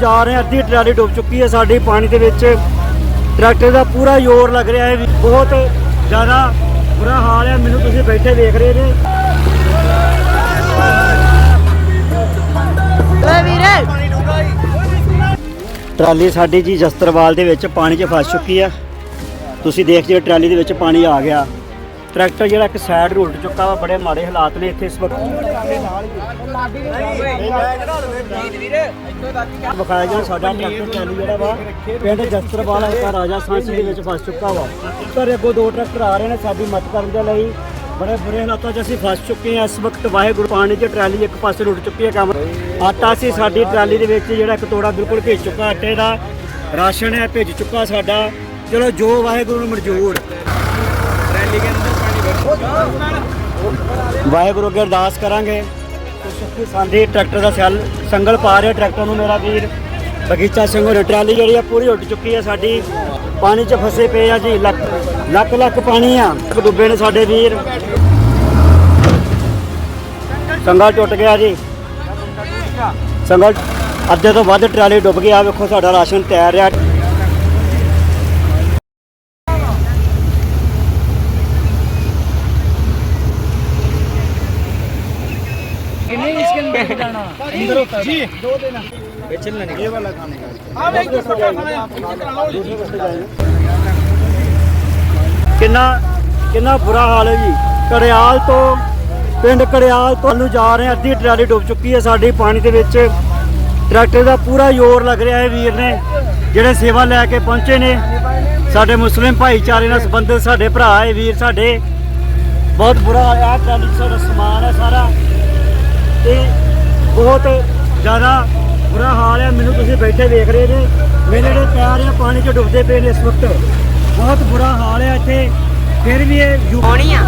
ਜਾ ਰਹੇ ਹਾਂ ਅੱਧੀ ਟਰਾਲੀ ਡੁੱਬ ਚੁੱਕੀ ਹੈ ਸਾਡੀ ਪਾਣੀ ਦੇ ਵਿੱਚ। ਟਰੈਕਟਰ ਦਾ ਪੂਰਾ ਜ਼ੋਰ ਲੱਗ ਰਿਹਾ ਹੈ। ਵੀ ਬਹੁਤ ਜ਼ਿਆਦਾ ਬੁਰਾ ਹਾਲ ਹੈ। ਮੈਨੂੰ ਤੁਸੀਂ ਬੈਠੇ ਦੇਖ ਰਹੇ ਨੇ। ਓਏ ਵੀਰੇ। ਟਰਾਲੀ ਸਾਡੀ ਜੀ ਜਸਤਰਵਾਲ ਦੇ ਵਿੱਚ ਪਾਣੀ 'ਚ ਫਸ ਚੁੱਕੀ ਆ ਤੁਸੀਂ ਦੇਖ ਜਿਓ ਟਰਾਲੀ ਦੇ ਵਿੱਚ ਪਾਣੀ ਆ ਗਿਆ। ਟਰੈਕਟਰ ਜਿਹੜਾ ਇੱਕ ਸਾਈਡ ਰੁਲਟ ਚੁੱਕਾ ਵਾ, ਬੜੇ ਮਾੜੇ ਹਾਲਾਤ ਨੇ ਇੱਥੇ ਇਸ ਵਕਤ। ਵਿਖਾਇਆ ਜਾਂ ਸਾਡਾ ਟਰੈਕਟਰ ਟਰਾਲੀ ਜਿਹੜਾ ਵਾ, ਪਿੰਡ ਜਸਤਰਵਾਲ ਹਲਕਾ ਰਾਜਾ ਸਾਂਸੀ ਦੇ ਵਿੱਚ ਫਸ ਚੁੱਕਾ ਵਾ। ਪਰ ਅੱਗੋਂ ਦੋ ਟਰੈਕਟਰ ਆ ਰਹੇ ਨੇ ਸਾਡੀ ਮਦਦ ਕਰਨ ਦੇ ਲਈ। ਬੜੇ ਬੁਰੇ ਹਾਲਾਤਾਂ 'ਚ ਅਸੀਂ ਫਸ ਚੁੱਕੇ ਹਾਂ। ਇਸ ਵਕਤ ਵਾਹਿਗੁਰੂ ਪਾਣੀ 'ਚ ਟਰਾਲੀ ਇੱਕ ਪਾਸੇ ਰੁੱਟ ਚੁੱਕੀ ਹੈ। ਕੰਮ ਆਟਾ ਸੀ ਸਾਡੀ ਟਰਾਲੀ ਦੇ ਵਿੱਚ, ਜਿਹੜਾ ਇੱਕ ਤੋੜਾ ਬਿਲਕੁਲ ਭੇਜ ਚੁੱਕਾ, ਆਟੇ ਦਾ ਰਾਸ਼ਨ ਹੈ, ਭੇਜ ਚੁੱਕਾ ਸਾਡਾ। ਚਲੋ, ਜੋ ਵਾਹਿਗੁਰੂ ਨੂੰ ਮਨਜ਼ੂਰ। ਵਾਹਿਗੁਰੂ ਅੱਗੇ ਅਰਦਾਸ ਕਰਾਂਗੇ। ਕਿ ਸੁੱਖੀ ਟਰੈਕਟਰ ਦਾ ਸੈਲ ਸੰਗਲ ਪਾ ਰਿਹਾ ਟਰੈਕਟਰ ਨੂੰ ਮੇਰਾ ਵੀਰ। ਬਗੀਚਾ ਸਿੰਘ ਹੋਰ, ਟਰਾਲੀ ਜਿਹੜੀ ਆ ਪੂਰੀ ਉੱਡ ਚੁੱਕੀ ਹੈ ਸਾਡੀ। ਪਾਣੀ 'ਚ ਫਸੇ ਪਏ ਆ ਜੀ, ਲੱਖ ਲੱਖ ਲੱਖ ਪਾਣੀ ਆ। ਡੁੱਬੇ ਨੇ ਸਾਡੇ ਵੀਰ। ਸੰਗਲ ਟੁੱਟ ਗਿਆ ਜੀ। ਸੰਗਲ ਅੱਧੇ ਤੋਂ ਵੱਧ ਟਰਾਲੀ ਡੁੱਬ ਗਈ। ਆ ਵੇਖੋ ਸਾਡਾ ਰਾਸ਼ਨ ਤਿਆਰ ਰਿਹਾ ਕਿੰਨਾ ਕਿੰਨਾ ਬੁਰਾ ਹਾਲ ਹੈ ਜੀ। ਕੜਿਆਲ ਤੋਂ ਪਿੰਡ ਕੜਿਆਲ ਤੋਂ ਨੂੰ ਜਾ ਰਹੇ ਅੱਧੀ ਟਰਾਲੀ ਡੁੱਬ ਚੁੱਕੀ ਹੈ ਸਾਡੀ ਪਾਣੀ ਦੇ ਵਿੱਚ। ਟਰੈਕਟਰ ਦਾ ਪੂਰਾ ਜ਼ੋਰ ਲੱਗ ਰਿਹਾ ਹੈ ਵੀਰ ਨੇ। ਜਿਹੜੇ ਸੇਵਾ ਲੈ ਕੇ ਪਹੁੰਚੇ ਨੇ। ਸਾਡੇ ਮੁਸਲਿਮ ਭਾਈਚਾਰੇ ਨਾਲ ਸੰਬੰਧਿਤ ਸਾਡੇ ਭਰਾ ਹੈ ਵੀਰ ਸਾਡੇ। ਬਹੁਤ ਬੁਰਾ ਹਾਲ ਹੈ। ਟਰਾਲੀ ਸਾਡਾ ਸਮਾਨ ਹੈ ਸਾਰਾ। ਤੇ ਬਹੁਤ ਜ਼ਿਆਦਾ ਬੁਰਾ ਹਾਲ ਹੈ। ਮੈਨੂੰ ਤੁਸੀਂ ਬੈਠੇ ਦੇਖ ਰਹੇ ਨੇ। ਮੇਰੇ ਜਿਹੜੇ ਪੈਰ ਆ, ਪਾਣੀ 'ਚ ਡੁੱਬਦੇ ਪਏ ਨੇ ਇਸ ਵਕਤ। ਬਹੁਤ ਬੁਰਾ ਹਾਲ ਹੈ ਇੱਥੇ। ਫਿਰ ਵੀ ਇਹ ਯੂ- ਹੋਣੀ ਆ।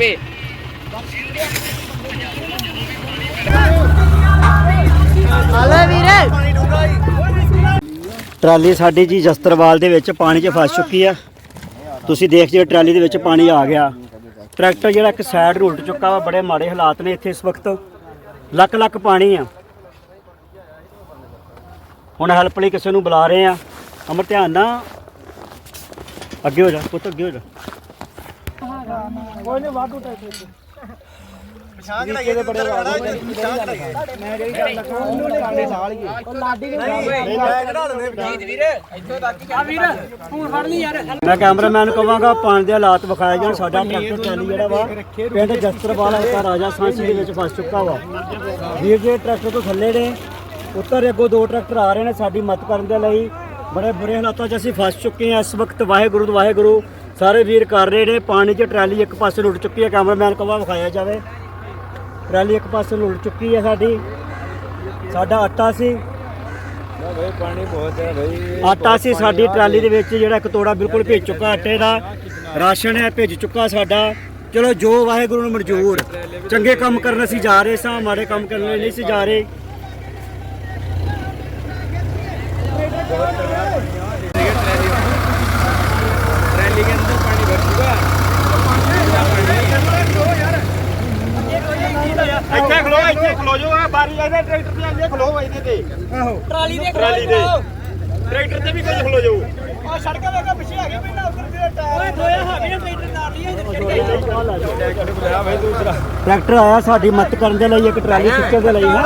पे। ਹਲੋ ਵੀਰੇ ਟਰਾਲੀ ਸਾਡੀ ਜੀ ਜਸਤਰਵਾਲ ਦੇ ਵਿੱਚ ਪਾਣੀ 'ਚ ਫਸ ਚੁੱਕੀ ਆ ਤੁਸੀਂ ਦੇਖ ਜਿਓ ਟਰਾਲੀ ਦੇ ਵਿੱਚ ਪਾਣੀ ਆ ਗਿਆ ਟਰੈਕਟਰ ਜਿਹੜਾ ਇੱਕ ਸਾਈਡ ਰੁਲਟ ਚੁੱਕਾ ਵਾ ਬੜੇ ਮਾੜੇ ਹਾਲਾਤ ਨੇ ਇੱਥੇ ਇਸ ਵਕਤ ਲੱਖ ਲੱਖ ਪਾਣੀ ਆ ਹੁਣ ਹੈਲਪ ਲਈ ਕਿਸੇ ਨੂੰ ਬੁਲਾ ਰਹੇ ਆ ਅਮਰ ਧਿਆਨ ਨਾਲ ਅੱਗੇ ਹੋ ਜਾ ਪੁੱਤ ਅੱਗੇ ਹੋ ਜਾ ਕੋਈ ਨਹੀਂ ਵਾਧੂ ਟੈਕਟਰ ਪਛਾਣ ਕੇ ਦੇ ਬੜੇ ਮੈਂ ਜਿਹੜੀ ਗੱਲ ਲੱਗਾ ਉਹਨੂੰ ਟਰਾਲੀ ਨਾਲ ਹੀ ਮੈਂ ਕੈਮਰਾਮੈਨ ਨੂੰ ਕਹਾਂਗਾ ਪਾਣੀ ਦੇ ਹਾਲਾਤ ਵਿਖਾਏ ਜਾਣ ਸਾਡਾ ਟਰੈਕਟਰ ਟਰਾਲੀ ਜਿਹੜਾ ਵਾ ਪਿੰਡ ਜਸਤਰਵਾਲ ਹਲਕਾ ਰਾਜਾ ਸਾਂਸੀ ਦੇ ਵਿੱਚ ਫਸ ਚੁੱਕਾ ਵਾ। ਵੀਰ ਜੀ ਟਰੈਕਟਰ ਤੋਂ ਥੱਲੇ ਨੇ ਉੱਤਰ ਅੱਗੋਂ ਦੋ ਟਰੈਕਟਰ ਆ ਰਹੇ ਨੇ ਸਾਡੀ ਮਦਦ ਕਰਨ ਦੇ ਲਈ। ਬੜੇ ਬੁਰੇ ਹਾਲਾਤਾਂ 'ਚ ਅਸੀਂ ਫਸ ਚੁੱਕੇ ਹਾਂ ਇਸ ਵਕਤ। ਵਾਹਿਗੁਰੂ ਵਾਹਿਗੁਰੂ। ਸਾਰੇ ਵੀਰ ਕਰ ਰਹੇ ਨੇ, ਪਾਣੀ 'ਚ ਟਰਾਲੀ ਇੱਕ ਪਾਸੇ ਲੁੱਟ ਚੁੱਕੀ ਹੈ, ਕੈਮਰਾਮੈਨ ਕਹਾਂ ਵਿਖਾਇਆ ਜਾਵੇ। ਟਰਾਲੀ ਇੱਕ ਪਾਸੇ ਲੁੱਟ ਚੁੱਕੀ ਹੈ ਸਾਡੀ। ਸਾਡਾ ਆਟਾ ਸੀ। ਪਾਣੀ ਬਹੁਤ ਹੈ ਭਾਈ ਆਟਾ ਸੀ ਸਾਡੀ ਟਰਾਲੀ ਦੇ ਵਿੱਚ, ਜਿਹੜਾ ਇੱਕ ਤੋੜਾ ਬਿਲਕੁਲ ਭੇਜ ਚੁੱਕਾ ਆਟੇ ਦਾ। ਰਾਸ਼ਨ ਹੈ, ਭੇਜ ਚੁੱਕਾ ਸਾਡਾ। ਚਲੋ, ਜੋ ਵਾਹਿਗੁਰੂ ਨੂੰ ਮਨਜ਼ੂਰ। ਚੰਗੇ ਕੰਮ ਕਰਨ ਅਸੀਂ ਜਾ ਰਹੇ ਸਾਂ, ਮਾੜੇ ਕੰਮ ਕਰਨ ਲਈ ਨਹੀਂ ਸੀ ਜਾ ਰਹੇ। ਇੱਥੇ ਖਲੋ ਇੱਥੇ ਖਲੋ ਜੋ ਆ ਬਾਰੀ ਇਹਦੇ ਟਰੈਕਟਰ ਤੇ ਆਂਦੇ ਖਲੋ ਵਾ ਇਹਦੇ ਤੇ ਆਹੋ ਟਰਾਲੀ ਦੇ ਟਰਾਲੀ ਦੇ ਟਰੈਕਟਰ ਤੇ ਵੀ ਕੁਝ ਖਲੋ ਜਾਓ ਆ ਸੜਕ ਵੇਖਾ ਪਿੱਛੇ ਆ ਗਿਆ ਪਿੰਡਾ ਉੱਧਰ ਤੇ ਟਾਇਰ ਓਏ ਦੋਇਆ ਹਾਵੀ ਟਰੈਕਟਰ ਨਾਲ ਲਈ बुलाया भाई दूसरा ਟਰੈਕਟਰ ਆਇਆ ਸਾਡੀ ਮਦਦ ਕਰਨ ਦੇ ਲਈ ਇੱਕ ਟਰਾਲੀ ਖਿੱਚਣ ਦੇ ਲਈ ਹੈ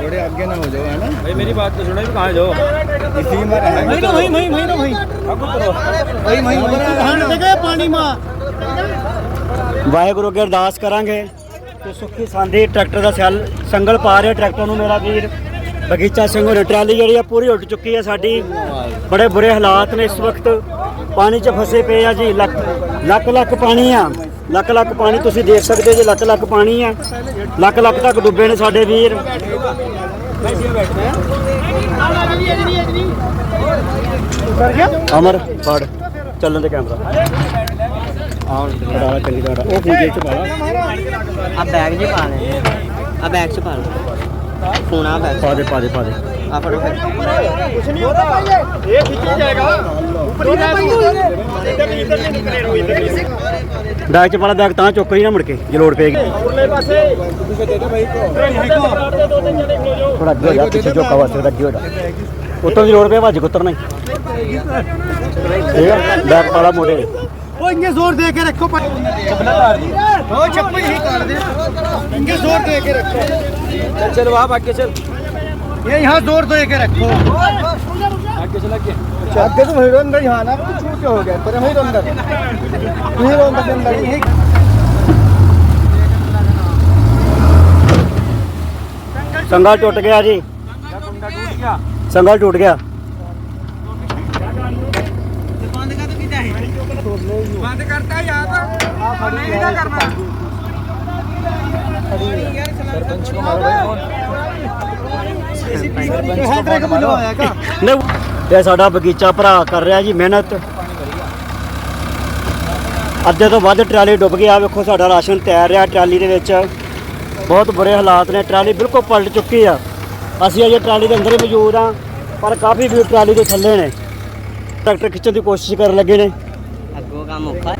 थोड़े आगे ना हो जाओ है ना भाई मेरी बात तो सुनो भी कहाँ जाओ इसी में रहेंगे वही ना वही वही वही ना वही वही वही ਜਗ੍ਹਾ ਪਾਣੀ ਮਾ ਵਾਹਿਗੁਰੂ ਅੱਗੇ ਅਰਦਾਸ ਕਰਾਂਗੇ ਕਿ ਸੁੱਖੀ ਸਾਂਦੀ ਟਰੈਕਟਰ ਦਾ ਸੈੱਲ ਸੰਗਲ ਪਾ ਰਿਹਾ ਟਰੈਕਟਰ ਨੂੰ ਮੇਰਾ ਵੀਰ ਬਗੀਚਾ ਸਿੰਘ ਹੋਰੀ ਟਰਾਲੀ ਜਿਹੜੀ ਆ ਪੂਰੀ ਉੱਡ ਚੁੱਕੀ ਹੈ ਸਾਡੀ। ਬੜੇ ਬੁਰੇ ਹਾਲਾਤ ਨੇ ਇਸ ਵਕਤ। ਪਾਣੀ 'ਚ ਫਸੇ ਪਏ ਆ ਜੀ, ਲੱਖ ਲੱਖ ਲੱਖ ਪਾਣੀ ਆ। ਲੱਖ ਲੱਖ ਪਾਣੀ ਤੁਸੀਂ ਦੇਖ ਸਕਦੇ ਹੋ ਜੀ ਲੱਖ ਲੱਖ ਪਾਣੀ ਆ। ਲੱਖ ਲੱਖ ਤੱਕ ਡੁੱਬੇ ਨੇ ਸਾਡੇ ਵੀਰ। ਅਮਰ, ਫੜ, ਚੱਲਣ ਦੇ ਕੈਮਰਾ। ਆਹ ਚ ਪਾ ਬੈਗ ਜੇ ਪਾ ਲੈ। ਆ ਬੈਗ ਚ ਪਾ ਲਓ ਫੋਨ ਆ ਬੈਗ ਪਾ ਦੇ ਪਾ ਦੇ ਪਾ ਦੇ। ਆ ਫੜੋ ਬੈਗ ਚ ਪਾ ਬੈਗ ਤਾਂ ਚੁੱਕ ਹੀ ਨਾ ਮੁੜ ਕੇ ਜੇ ਲੋੜ ਪਏਗੀ। ਉਰਲੇ ਪਾਸੇ ਤੁਸੀਂ ਦੇ ਦੇ ਭਾਈ ਥੋੜਾ ਅੱਗੇ ਹੋ ਜਾ। ਪਿੱਛੇ ਜੋ ਕਵਾ ਬੈਗ ਪਾਲਾ ਮੋੜੇ वो इंगे ज़ोर दे के रखो वो चप्पल ही काट दे इंगे ज़ोर दे के रखो चल चल वहाँ आगे चल ये यहाँ ज़ोर दे के रखो आगे चल आगे आगे तो हीरो अंदर यहाँ ना कुछ छूट के हो गया पर हीरो अंदर हीरो अंदर अंदर ही संगल टूट गया जी संगल टूट गया ਤੇ ਸਾਡਾ ਬਗੀਚਾ ਭਰਾ ਕਰ ਰਿਹਾ ਜੀ ਮਿਹਨਤ। ਅੱਧੇ ਤੋਂ ਵੱਧ ਟਰਾਲੀ ਡੁੱਬ ਗਈ। ਆ ਵੇਖੋ ਸਾਡਾ ਰਾਸ਼ਨ ਤੈਰ ਰਿਹਾ ਟਰਾਲੀ ਦੇ ਵਿੱਚ। ਬਹੁਤ ਬੁਰੇ ਹਾਲਾਤ ਨੇ। ਟਰਾਲੀ ਬਿਲਕੁਲ ਪਲਟ ਚੁੱਕੀ ਆ। ਅਸੀਂ ਅਜੇ ਟਰਾਲੀ ਦੇ ਅੰਦਰ ਹੀ ਮੌਜੂਦ ਆ ਪਰ ਕਾਫੀ ਵੀ ਟਰਾਲੀ ਦੇ ਥੱਲੇ ਨੇ। ਟਰੈਕਟਰ ਖਿੱਚਣ ਦੀ ਕੋਸ਼ਿਸ਼ ਕਰਨ ਲੱਗੇ ਨੇ। ਅੱਗੋਂ ਕੰਮ ਔਖਾ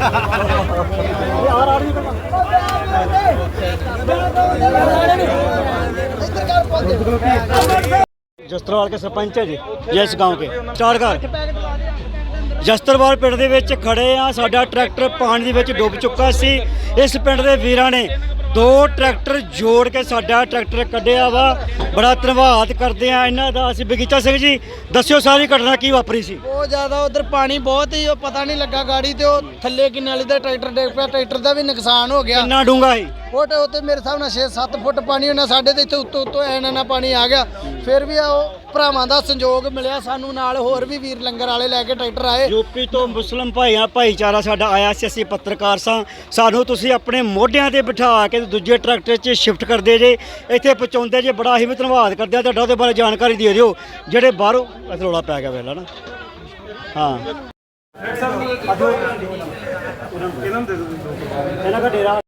ਹੈ। ਜਸਤਰਵਾਲ ਕੇ ਸਰਪੰਚ ਹੈ ਜੀ ਇਸ गांव ਕੇ ਸਟਾਰਟ ਘਰ ਜਸਤਰਵਾਲ ਪਿੰਡ ਦੇ ਵਿੱਚ ਖੜੇ ਆ, ਸਾਡਾ ਟਰੈਕਟਰ ਪਾਣੀ ਦੇ ਵਿੱਚ ਡੁੱਬ ਚੁੱਕਾ ਸੀ ਇਸ ਪਿੰਡ ਦੇ ਵੀਰਾਂ ਨੇ ਦੋ ਟਰੈਕਟਰ ਜੋੜ ਕੇ ਸਾਡਾ ਟਰੈਕਟਰ ਕੱਢਿਆ ਵਾ। ਬੜਾ ਧੰਨਵਾਦ ਕਰਦੇ ਆ ਇਹਨਾਂ ਦਾ। ਅਸੀਂ ਬਗੀਚਾ ਸਿੰਘ ਜੀ ਦੱਸਿਓ ਸਾਰੀ ਘਟਨਾ ਕੀ ਵਾਪਰੀ ਸੀ? ਬਹੁਤ ਜ਼ਿਆਦਾ ਉਧਰ ਪਾਣੀ ਬਹੁਤ ਹੀ ਉਹ ਪਤਾ ਨਹੀਂ ਲੱਗਾ ਗਾੜੀ ਤੇ ਉਹ ਥੱਲੇ ਕਿੰਨੇ ਵਾਲੀ ਦਾ ਟਰੈਕਟਰ ਡਿੱਗ ਪਿਆ। ਟਰੈਕਟਰ ਦਾ ਵੀ ਨੁਕਸਾਨ ਹੋ ਗਿਆ। ਕਿੰਨਾ ਡੂੰਗਾ ਸੀ? ਉਹ ਤੇ ਉੱਤੇ ਮੇਰੇ ਹਿਸਾਬ ਨਾਲ 6-7 ਫੁੱਟ ਪਾਣੀ ਹੋਣਾ ਸਾਡੇ ਤੇ ਇੱਥੇ ਉੱਤੋਂ ਉੱਤੋਂ ਐਨਾ ਨਾ ਪਾਣੀ ਆ ਗਿਆ। ਫਿਰ ਵੀ ਉਹ ਭਰਾਵਾਂ ਦਾ ਸੰਯੋਗ ਮਿਲਿਆ ਸਾਨੂੰ ਨਾਲ ਹੋਰ ਵੀ ਵੀਰ ਲੰਗਰ ਵਾਲੇ ਲੈ ਕੇ ਟਰੈਕਟਰ ਆਏ। ਯੂਪੀ ਤੋਂ ਮੁਸਲਮ ਭਾਈਆਂ ਭਾਈਚਾਰਾ ਸਾਡਾ ਆਇਆ ਸੀ ਅਸੀਂ ਪੱਤਰਕਾਰ ਸਾਂ। ਸਾਨੂੰ ਤੁਸੀਂ ਆਪਣੇ ਮੋਢਿਆਂ ਤੇ ਬਿਠਾ ਕੇ ਦੂਜੇ ਟਰੈਕਟਰ 'ਚ ਸ਼ਿਫਟ ਕਰਦੇ ਜੇ ਇੱਥੇ ਪਹੁੰਚਾਉਂਦੇ ਜੇ ਬੜਾ ਹੀ ਧੰਨਵਾਦ ਕਰਦੇ ਆ ਤੁਹਾਡਾ ਉਹਦੇ ਬਾਰੇ ਜਾਣਕਾਰੀ ਦੇ ਦਿਓ। ਜਿਹੜੇ ਬਾਹਰੋਂ ਇੱਥੇ ਰੌਲਾ ਪੈ ਗਿਆ ਵੇਲਾ ਨਾ ਹਾਂ। ਇਹਨਾਂ ਦਾ ਡੇਰਾ